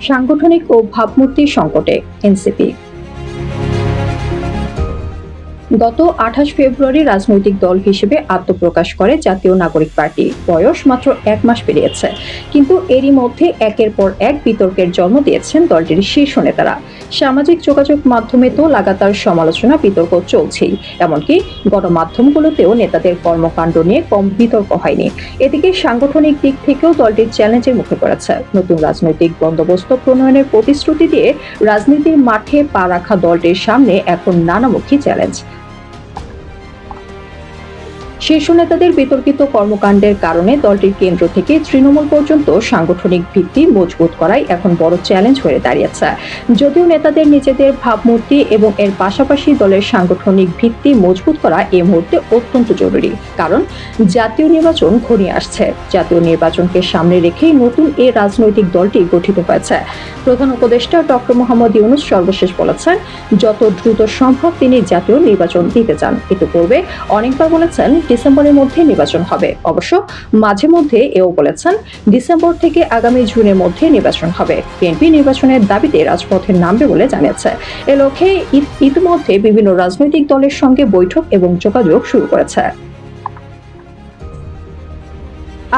সাংগঠনিক ও ভাবমূর্তির সংকটে এনসিপি। গত আঠাশ ফেব্রুয়ারি রাজনৈতিক দল হিসেবে আত্মপ্রকাশ করে জাতীয় নাগরিক পার্টি। বয়স মাত্র এক মাস পেরিয়েছে। কিন্তু এরই মধ্যে একের পর এক বিতর্কের জন্ম দিয়েছেন দলটির শীর্ষ নেতারা। সামাজিক যোগাযোগ মাধ্যমে তো লাগাতার সমালোচনা, বিতর্ক চলছেই। এমনকি গণমাধ্যমগুলোতেও নেতাদের কর্মকাণ্ড নিয়ে কম বিতর্ক হয়নি। এদিকে সাংগঠনিক দিক থেকেও দলটির চ্যালেঞ্জের মুখে পড়েছে। নতুন রাজনৈতিক বন্দোবস্ত প্রণয়নের প্রতিশ্রুতি দিয়ে রাজনীতির মাঠে পা রাখা দলটির সামনে এখন নানামুখী চ্যালেঞ্জ। শীর্ষ নেতাদের বিতর্কিত কর্মকাণ্ডের কারণে দলটির কেন্দ্র থেকে তৃণমূল পর্যন্ত সাংগঠনিক ভিত্তি মজবুত করাই এখন বড় চ্যালেঞ্জ হয়ে দাঁড়িয়েছে। যদিও নেতাদের নিজেদের ভাবমূর্তি এবং এর পাশাপাশি দলের সাংগঠনিক ভিত্তি মজবুত করা এই মুহূর্তে অত্যন্ত জরুরি, কারণ জাতীয় নির্বাচন ঘনিয়ে আসছে। জাতীয় নির্বাচনকে সামনে রেখেই নতুন এই রাজনৈতিক দলটি গঠিত হয়েছে। প্রধান উপদেষ্টা ডক্টর মোহাম্মদ ইউনুস সর্বশেষ বলেছেন, যত দ্রুত সম্ভব তিনি জাতীয় নির্বাচন দিতে চান। ইতিপূর্বে অনেকবার বলেছেন ডিসেম্বরের মধ্যে নির্বাচন হবে। অবশ্য মাঝে মধ্যে এও বলেছেন ডিসেম্বর থেকে আগামী জুনের মধ্যে নির্বাচন হবে। বিএনপি নির্বাচনের দাবিতে রাজপথে নামবে বলে জানিয়েছে। এ লক্ষ্যে ইতিমধ্যে বিভিন্ন রাজনৈতিক দলের সঙ্গে বৈঠক এবং যোগাযোগ শুরু করেছে।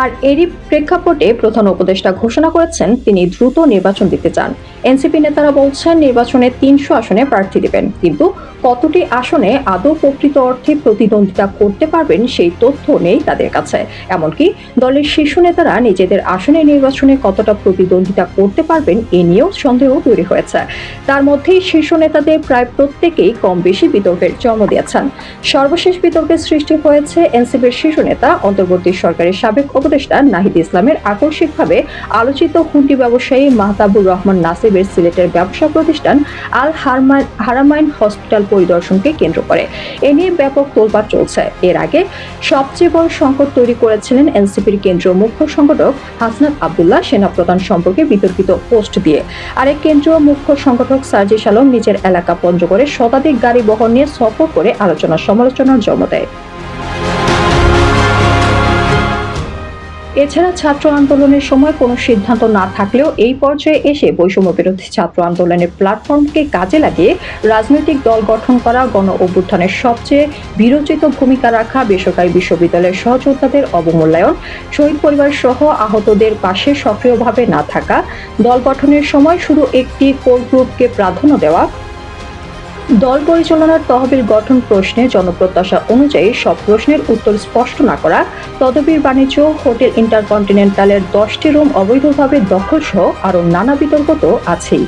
আর এরই প্রেক্ষাপটে প্রধান উপদেষ্টা ঘোষণা করেছেন তিনি দ্রুত নির্বাচন দিতে চান। এনসিপি নেতারা বলছেন, নির্বাচনে তিনশো আসনে প্রার্থী দেবেন। কিন্তু কতটি আসনে আদৌ প্রকৃত অর্থে প্রতিদ্বন্দ্বিতা করতে পারবেন সেই তথ্য নেই তাদের কাছে। এমনকি দলের শীর্ষ নেতারা নিজেদের আসনে নির্বাচনে কতটা প্রতিদ্বন্দ্বিতা করতে পারবেন এ নিয়েও সন্দেহ তৈরি হয়েছে। তার মধ্যেই শীর্ষ নেতাদের প্রায় প্রত্যেকেই কম বেশি বিতর্কের জন্ম দিয়েছেন। সর্বশেষ বিতর্কের সৃষ্টি হয়েছে এনসিপির শীর্ষ নেতা, অন্তর্বর্তী সরকারের সাবেক উপদেষ্টা নাহিদ ইসলামের আকস্মিকভাবে আলোচিত হুন্ডি ব্যবসায়ী মাহতাবুর রহমান নাসিবের সিলেটের ব্যবসা প্রতিষ্ঠান আল হারমাইন হসপিটাল পরিদর্শনকে কেন্দ্র করে। এ নিয়ে ব্যাপক তোলপাড় চলছে। এর আগে সবচেয়ে বড় সংকট তৈরি করেছিলেন এনসিপির কেন্দ্রীয় মুখ্য সংগঠক হাসনাত আবদুল্লাহ সেনাপ্রধান সম্পর্কে বিতর্কিত পোস্ট দিয়ে। আরেক কেন্দ্রীয় মুখ্য সংগঠক সার্জিস আলম নিজের এলাকা পঞ্চগড়ে শতাধিক গাড়ি বহন নিয়ে সফর করে আলোচনা সমালোচনার জন্ম দেয়। এছাড়া ছাত্র আন্দোলনের সময় কোনো সিদ্ধান্ত না থাকলেও এই পর্যায়ে এসে বৈষম্য বিরোধী ছাত্র আন্দোলনের প্ল্যাটফর্মকে কাজে লাগিয়ে রাজনৈতিক দল গঠন করা, গণ অভ্যুত্থানের সবচেয়ে বিরোচিত ভূমিকা রাখা, বেসরকারি বিশ্ববিদ্যালয়ের সহযোদ্ধাদের অবমূল্যায়ন, শহীদ পরিবার সহ আহতদের পাশে সক্রিয়ভাবে না থাকা, দল গঠনের সময় শুধু একটি কোর গ্রুপকে প্রাধান্য দেওয়া দল পরিচালনার তহবিল গঠন প্রশ্নে জনপ্রত্যাশা অনুযায়ী সব প্রশ্নের উত্তর স্পষ্ট না করা, তদবির বাণিজ্য, হোটেল ইন্টারকন্টিনেন্টালের দশটি রুম অবৈধভাবে দখল সহ আরও নানা বিতর্ক তো আছেই।